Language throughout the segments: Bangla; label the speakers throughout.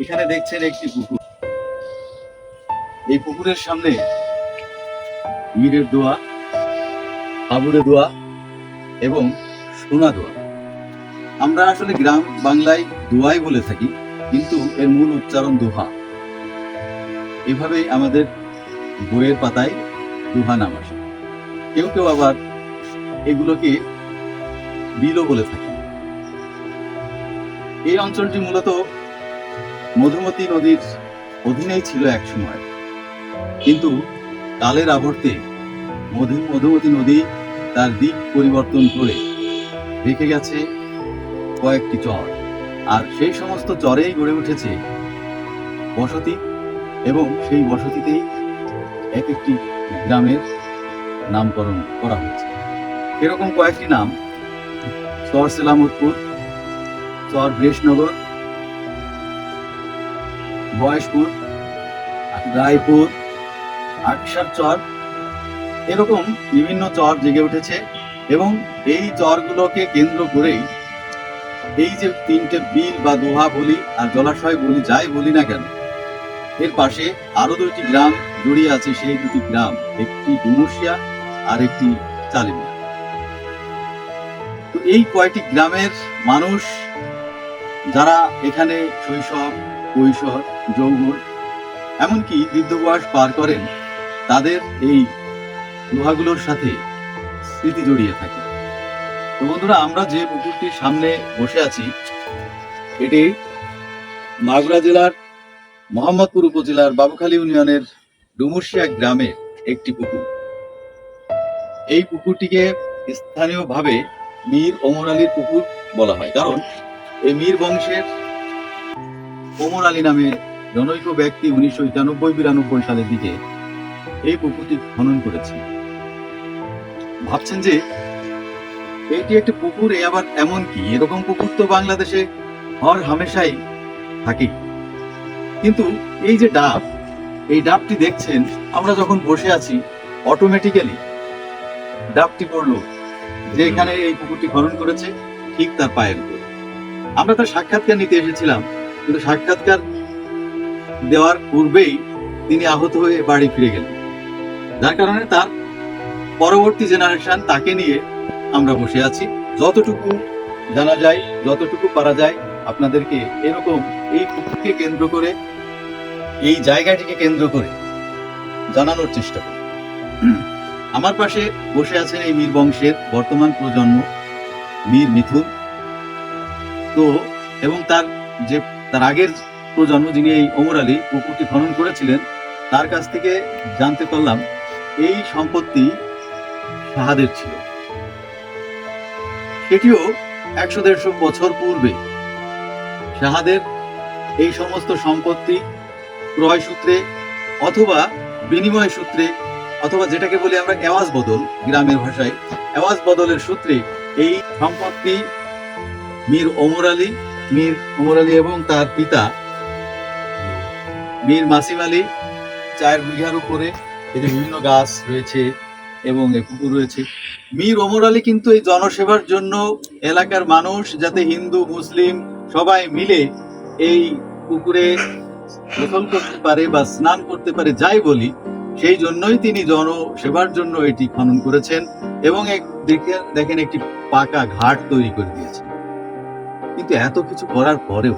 Speaker 1: এইখানে দেখছেন একটি পুকুর। এই পুকুরের সামনে মীরের দোয়া হাবুড়ে দোয়া এবং সোনা দোয়া। আমরা আসলে গ্রাম বাংলায় দোয়াই বলে থাকি, কিন্তু এর মূল উচ্চারণ দোহা। এভাবেই আমাদের বইয়ের পাতায় দোহা নাম আসে। কেউ কেউ আবার এগুলোকে বিলও বলে থাকে এই অঞ্চলটি মূলত মধুমতি নদীর অধীনেই ছিল এক সময়। কিন্তু কালের আবর্তে মধু মধুমতি নদী তার দিক পরিবর্তন করে রেখে গেছে কয়েকটি চর। আর সেই সমস্ত চরেই গড়ে উঠেছে বসতি এবং সেই বসতিতেই এক একটি গ্রামের নামকরণ করা হয়েছে এরকম কয়েকটি নাম, চর সেলামতপুর, চর বৃষনগর বয়সপুর রায়পুর আকসার চর এরকম বিভিন্ন চর জেগে উঠেছে এবং এই চরগুলোকে কেন্দ্র করেই এই যে তিনটে বিল বা দোহা বলি আর জলাশয় বলি, যাই বলি না কেন, এর পাশে আরও দুইটি গ্রাম জড়িয়ে আছে। সেই দুটি গ্রাম, একটি ডুমুশিয়া আর একটি চালিমিয়া তো এই কয়টি গ্রামের মানুষ যারা এখানে শৈশব, কৈশোর যৌবন এমনকি বৃদ্ধ বয়স পার করেন, তাদের এই গুহাগুলোর সাথে স্মৃতি জড়িয়ে থাকে। তো বন্ধুরা, আমরা যে পুকুরটির সামনে বসে আছি, এটি মাগুরা জেলার মোহাম্মদপুর উপজেলার বাবুখালী ইউনিয়নের ডুমুরশিয়া গ্রামের একটি পুকুর। এই পুকুরটিকে স্থানীয়ভাবে মীর ওমর আলীর পুকুর বলা হয়। কারণ এই মীর বংশের ওমর আলী নামে জনৈক ব্যক্তি উনিশশো একানব্বই বিরানব্বই সালের দিকে এই পুকুরটি খনন করেছে। ভাবছেন যে এটি একটি পুকুর, এ আবার এমন কি? এরকম পুকুর তো বাংলাদেশে হর হামেশাই থাকে। কিন্তু এই যে ডাব, এই ডাবটি দেখছেন, আমরা যখন বসে আছি অটোমেটিক্যালি ডাবটি পড়ল যে এখানে এই পুকুরটি খনন করেছে, ঠিক তার পায়ের উপর। আমরা তার সাক্ষাৎকার নিতে এসেছিলাম, কিন্তু সাক্ষাৎকার দেওয়ার পূর্বেই তিনি আহত হয়ে বাড়ি ফিরে গেলেন। যার কারণে তার পরবর্তী জেনারেশন তাকে নিয়ে আমরা বসে আছি। যতটুকু জানা যায়, যতটুকু পারা যায়, আপনাদেরকে এরকম এই পুকুরকে কেন্দ্র করে, এই জায়গাটিকে কেন্দ্র করে জানানোর চেষ্টা করি। আমার পাশে বসে আছেন এই মীর বংশের বর্তমান প্রজন্ম, মীর মিথুন। তো, এবং তার যে, তার আগের প্রজন্ম যিনি এই ওমর আলী পুকুরটি খনন করেছিলেন, তার কাছ থেকে জানতে পারলাম এই সম্পত্তি শাহাদের ছিল। সেটিও একশো দেড়শো বছর পূর্বে। শাহাদের এই সমস্ত সম্পত্তি ক্রয় সূত্রে অথবা বিনিময় সূত্রে অথবা যেটাকে বলি আমরা এওয়াজ বদল গ্রামের ভাষায়, এওয়াজ বদলের সূত্রে এই সম্পত্তি মীর ওমর আলী, মীর ওমর আলী এবং তার পিতা মীর মাসিম আলী চার বিঘার উপরে, এতে বিভিন্ন গাছ রয়েছে এবং পুকুর রয়েছে। মীর ওমর আলী কিন্তু এই জনসেবার জন্য এলাকার মানুষ, যাতে হিন্দু, মুসলিম সবাই মিলে এই পুকুরে গোসল করতে পারে বা স্নান করতে পারে, যাই বলি, সেই জন্যই তিনি জনসেবার জন্য এটি খনন করেছেন এবং এক দেখে, দেখেন একটি পাকা ঘাট তৈরি করে দিয়েছেন। কিন্তু এত কিছু করার পরেও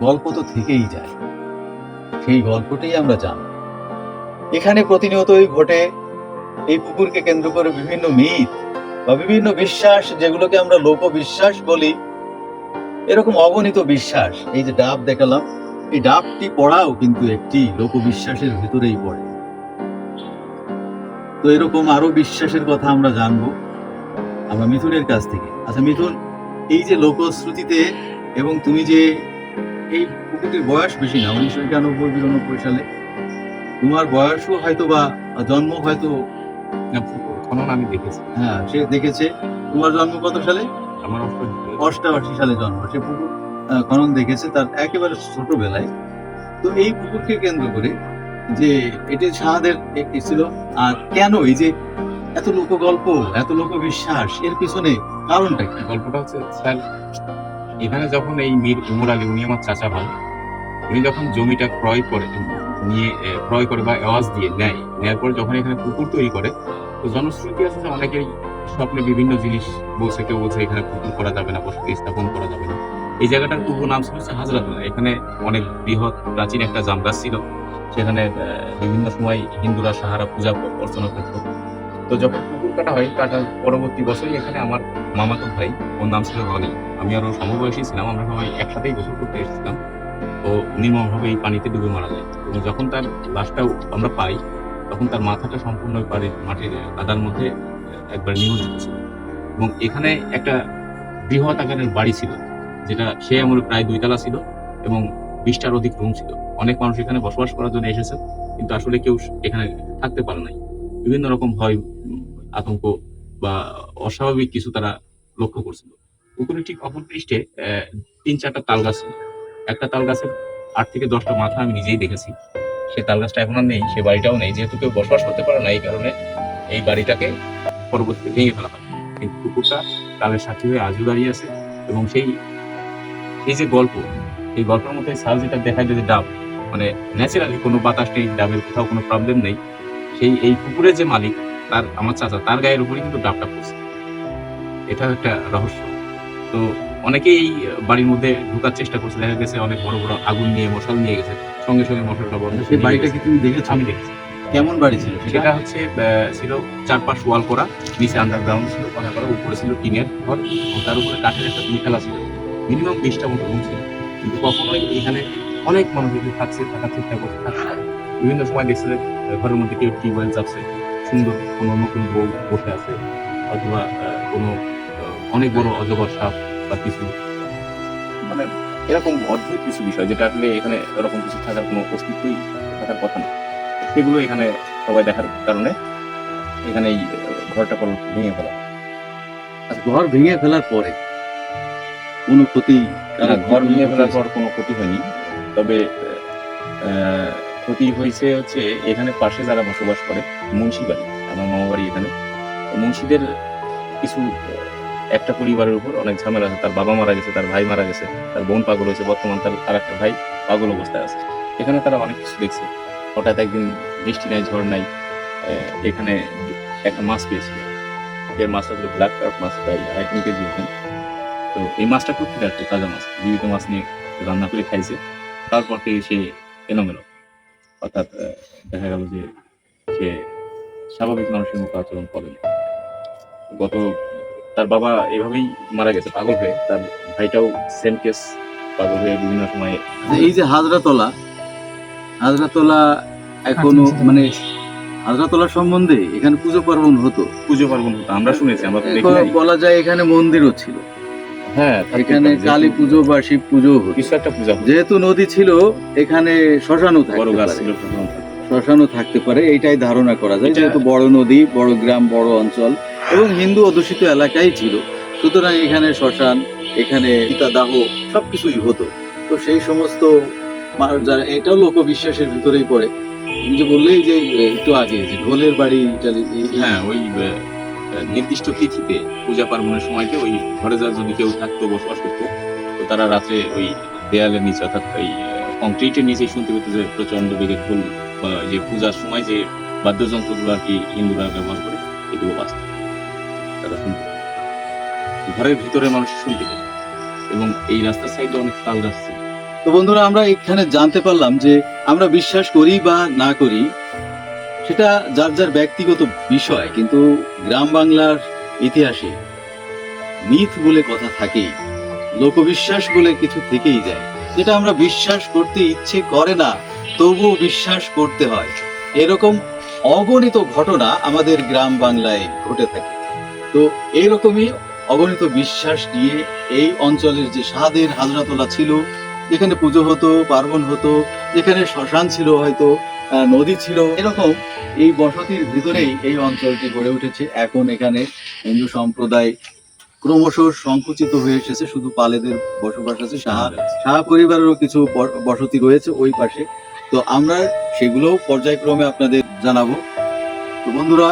Speaker 1: গল্প তো থেকেই যায়। সেই গল্পটাই আমরা জানি এখানে প্রতিনিয়তই ঘটে এই পুকুরকে কেন্দ্র করে বিভিন্ন মিথ বা বিভিন্ন বিশ্বাস, যেগুলোকে আমরা লোক বিশ্বাস বলি। এরকম অগণিত বিশ্বাস, এই যে ডাব দেখালাম, এই ডাবটি পড়াও কিন্তু একটি লোকবিশ্বাসের ভিতরেই পড়ে। তো এরকম আরও বিশ্বাসের কথা আমরা জানব, আমরা মিথুনের কাছ থেকে। আচ্ছা মিথুন, এই যে লোকশ্রুতিতে এবং তুমি যে এই পুকুরটির বয়স বেশি না উনিশশো একানব্বই বিরানব্বই সালে। তোমার বয়সও হয়তো বা জন্ম হয়তো
Speaker 2: খনন আমি দেখেছি।
Speaker 1: হ্যাঁ সে দেখেছে। তোমার জন্ম কত সালে?
Speaker 2: আমার
Speaker 1: অষ্টাশি সালে জন্ম। সে পুকুর খনন দেখেছে তার একেবারে ছোটবেলায়। তো এই পুকুরকে কেন্দ্র করে যে এটি শাহাদের একটি ছিল আর কেন এই যে এত লোকগল্প এত লোকবিশ্বাস এর পিছনে কারণটা কি?
Speaker 2: গল্পটা হচ্ছে এখানে যখন এই মীর উমর আলী, উনি আমার চাচা ভাই, উনি যখন জমিটা ক্রয় করে, নিয়ে ক্রয় করে বা আওয়াজ দিয়ে নেয় নেওয়ার পর যখন এখানে পুকুর তৈরি করে, তো জনশ্রুতি আছে যে অনেকেই স্বপ্নে বিভিন্ন জিনিস বলছে, কেউ বলছে এখানে পুকুর করা যাবে না, বসতি স্থাপন করা যাবে না। এই জায়গাটার পূর্ব নাম ছিল হচ্ছে হাজরাতলা এখানে অনেক বৃহৎ প্রাচীন একটা জাম গাছ ছিল। সেখানে বিভিন্ন সময় হিন্দুরা সাহারা পূজা অর্চনা করতো। তো যখন পুকুর কাটা হয়, কাটার পরবর্তী বছরই এখানে আমার মামাতো ভাই, ওর নাম ছিল রনি। আমি আরও সমবয়সী ছিলাম, আমরা সবাই একসাথেই গোসল করতে এসেছিলাম। ও নির্মমভাবে এই পানিতে ডুবে মারা যায়। এবং যখন তার লাশটা আমরা পাই, তখন তার মাথাটা সম্পূর্ণ পানির মাটির কাদার মধ্যে একবার নিমজ্জিত ছিল এবং এখানে একটা বৃহৎ আকারের বাড়ি ছিল, যেটা সে আমলে প্রায় দুইতলা ছিল এবং বিশটার অধিক রুম ছিল। অনেক মানুষ এখানে বসবাস করার জন্য এসেছে, কিন্তু আসলে কেউ এখানে থাকতে পারে নাই। বিভিন্ন রকম ভয় আতঙ্ক বা অস্বাভাবিক কিছু তারা লক্ষ্য করছিল। পুকুরের ঠিক অপর পৃষ্ঠে তিন চারটা তাল গাছ একটা তাল গাছের আট থেকে দশটা মাথা আমি নিজেই দেখেছি। সে তাল গাছটা এখন আর নেই, সে বাড়িটাও নেই। যেহেতু কেউ বসবাস করতে পারে না, এই কারণে এই বাড়িটাকে পরবর্তীতে ভেঙে ফেলা হয়। কিন্তু পুকুরটা তালের সাক্ষী হয়ে আজও দাঁড়িয়ে আছে এবং সেই, এই যে গল্প, এই গল্পের মধ্যে সাল যেটা দেখায় যে ডাব মানে ন্যাচারালি কোনো বাতাস নেই, ডাবের কোথাও কোনো প্রবলেম নেই। সেই, এই পুকুরের যে মালিক তার আমার চাচা তার গায়ের উপরে কিন্তু ডাবটা পড়ছে। এটা একটা রহস্য। তো অনেকেই এই বাড়ির মধ্যে ঢোকার চেষ্টা করছে। দেখা গেছে অনেক বড় বড় আগুন নিয়ে মশাল নিয়ে গেছে। সঙ্গে সঙ্গে মশালটা বন্ধ
Speaker 1: সেই বাড়িটা। কি তুমি দেখেছ?
Speaker 2: আমি দেখেছি।
Speaker 1: কেমন বাড়ি ছিল সেটা?
Speaker 2: হচ্ছে ছিল চারপাশ ওয়াল করা নিচে আন্ডারগ্রাউন্ড ছিল কথা করা উপরে ছিল টিনের ঘর তার উপরে কাঠের একটা খেলা ছিল। মিনিমাম বিশটা মতো রুম ছিল। কিন্তু কখনোই এখানে অনেক মানুষ থাকছে থাকার চেষ্টা করছে। থাকছে বিভিন্ন সময় দেখছে ঘরের মধ্যে কেউ টিউবওয়েল চাপছে। সুন্দর কোনো নতুন বউ বসে আছে অথবা কোনো অনেক বড় অজগর সাপ বা কিছু। মানে এরকম অদ্ভুত কিছু বিষয় যেটা আসলে এখানে এরকম কিছু থাকার কোনো অস্তিত্বই থাকার কথা না। সেগুলো এখানে সবাই দেখার কারণে এখানে এই ঘরটা পর ভেঙে ফেলা।
Speaker 1: আর ঘর ভেঙে ফেলার পরে কোনো ক্ষতি
Speaker 2: ঘর ভেঙে ফেলার পর কোনো ক্ষতি হয়নি। তবে ক্ষতি হয়েছে হচ্ছে এখানে পাশে যারা বসবাস করে, মুন্সি বাড়ি, আমার মামা বাড়ি এখানে। মুন্সিদের কিছু একটা পরিবারের উপর অনেক ঝামেলা আছে। তার বাবা মারা গেছে, তার ভাই মারা গেছে, তার বোন পাগল হয়েছে, বর্তমান তার আর একটা ভাই পাগল অবস্থায় আছে। এখানে তারা অনেক কিছু দেখছে। হঠাৎ একদিন বৃষ্টি নাই, ঝড় নাই এখানে একটা মাছ পেয়েছিল। যে মাছটা ছিল ব্ল্যাক কার্প মাছ, প্রায় তিন কেজি ওজন। তো এই মাছটা খুব একটু তাজা মাছ। জীবিত মাছ নিয়ে রান্না করে খাইছে। তারপর থেকে সে এলোমেলো। অর্থাৎ দেখা গেল যে সে স্বাভাবিক মানুষের মতো আচরণ করে না। গত তার বাবা এভাবেই মারা গেছে পাগল হয়ে। তার ভাইটাও সেম কেস পাগল হয়ে বিভিন্ন সময়।
Speaker 1: যে এই যে হাজরাতলা হাজরাতলা এখনও মানে হাজরাতলা সম্বন্ধে এখানে পুজো পার্বণ হতো?
Speaker 2: পুজো পার্বণ হতো আমরা শুনেছি আমরা।
Speaker 1: বলা যায় এখানে মন্দিরও ছিল।
Speaker 2: হ্যাঁ
Speaker 1: এখানে কালী পুজো বা শিব পুজো
Speaker 2: কিছু একটা পূজা
Speaker 1: যেহেতু নদী ছিল এখানে শ্মশানও
Speaker 2: বড় গাছ ছিল
Speaker 1: শ্মশানও থাকতে পারে। এইটাই ধারণা করা যায় যেহেতু বড় নদী বড় গ্রাম বড় অঞ্চল এবং হিন্দু অধ্যুষিত এলাকাই ছিল। সুতরাং এখানে শ্মশান এখানে দাহ সবকিছুই হতো। তো সেই সমস্ত মানুষ যারা এটাও লোকবিশ্বাসের ভিতরেই পড়ে। যে বললেই যে একটু আগে যে ঢোলের বাড়ি
Speaker 2: হ্যাঁ ওই নির্দিষ্ট তিথিতে পূজা পার্বণের সময়তে ওই ঘরে যা যদি কেউ থাকতো, বসবাস করতো। তো তারা রাত্রে ওই দেয়ালের নিচে, অর্থাৎ ওই কংক্রিটের নিচে শুনতে পেতো যে প্রচণ্ড বেগে বা যে পূজার সময় যে বাদ্যযন্ত্রগুলো আর কি হিন্দুরা ব্যবহার করে, এগুলো বাঁচত তারা শুনতে। ঘরের ভিতরে মানুষ শুনতে পেত। এবং এই রাস্তার সাইডে অনেক তাল গাছ
Speaker 1: তো বন্ধুরা, আমরা এখানে জানতে পারলাম যে আমরা বিশ্বাস করি বা না করি সেটা যার যার ব্যক্তিগত বিষয়, কিন্তু গ্রাম বাংলার ইতিহাসে মিথ বলে কথা থাকেই, লোকবিশ্বাস বলে কিছু থেকেই যায়। যেটা আমরা বিশ্বাস করতে ইচ্ছে করে না, তবুও বিশ্বাস করতে হয়। এরকম অগণিত ঘটনা আমাদের গ্রাম বাংলায় ঘটে থাকে। তো এইরকমই অগণিত বিশ্বাস নিয়ে এই অঞ্চলের যে সাদের হাজরাতলা ছিল, যেখানে পুজো হতো, পার্বণ হতো, যেখানে শ্মশান ছিল হয়তো নদী ছিল। এরকম এই বসতির ভিতরেই এই অঞ্চলটি গড়ে উঠেছে। এখন এখানে হিন্দু সম্প্রদায় ক্রমশ সংকুচিত হয়ে এসেছে। শুধু পালেদের বসবাস আছে, সাহা সাহা পরিবারেরও কিছু বসতি রয়েছে ওই পাশে। তো আমরা সেগুলো পর্যায়ক্রমে আপনাদের জানাব। তো বন্ধুরা,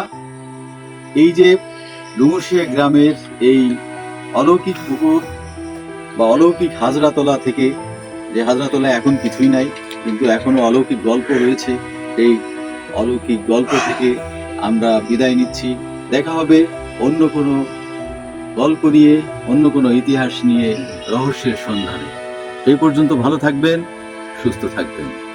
Speaker 1: এই যে ডুমুরশিয়া গ্রামের এই অলৌকিক পুকুর বা অলৌকিক হাজরাতলা থেকে, যে হাজরাতলা এখন কিছুই নাই কিন্তু এখনও অলৌকিক গল্প রয়েছে। এই অলৌকিক গল্প থেকে আমরা বিদায় নিচ্ছি। দেখা হবে অন্য কোনো গল্প নিয়ে, অন্য কোনো ইতিহাস নিয়ে রহস্যের সন্ধানে। এই পর্যন্ত ভালো থাকবেন, সুস্থ থাকবেন।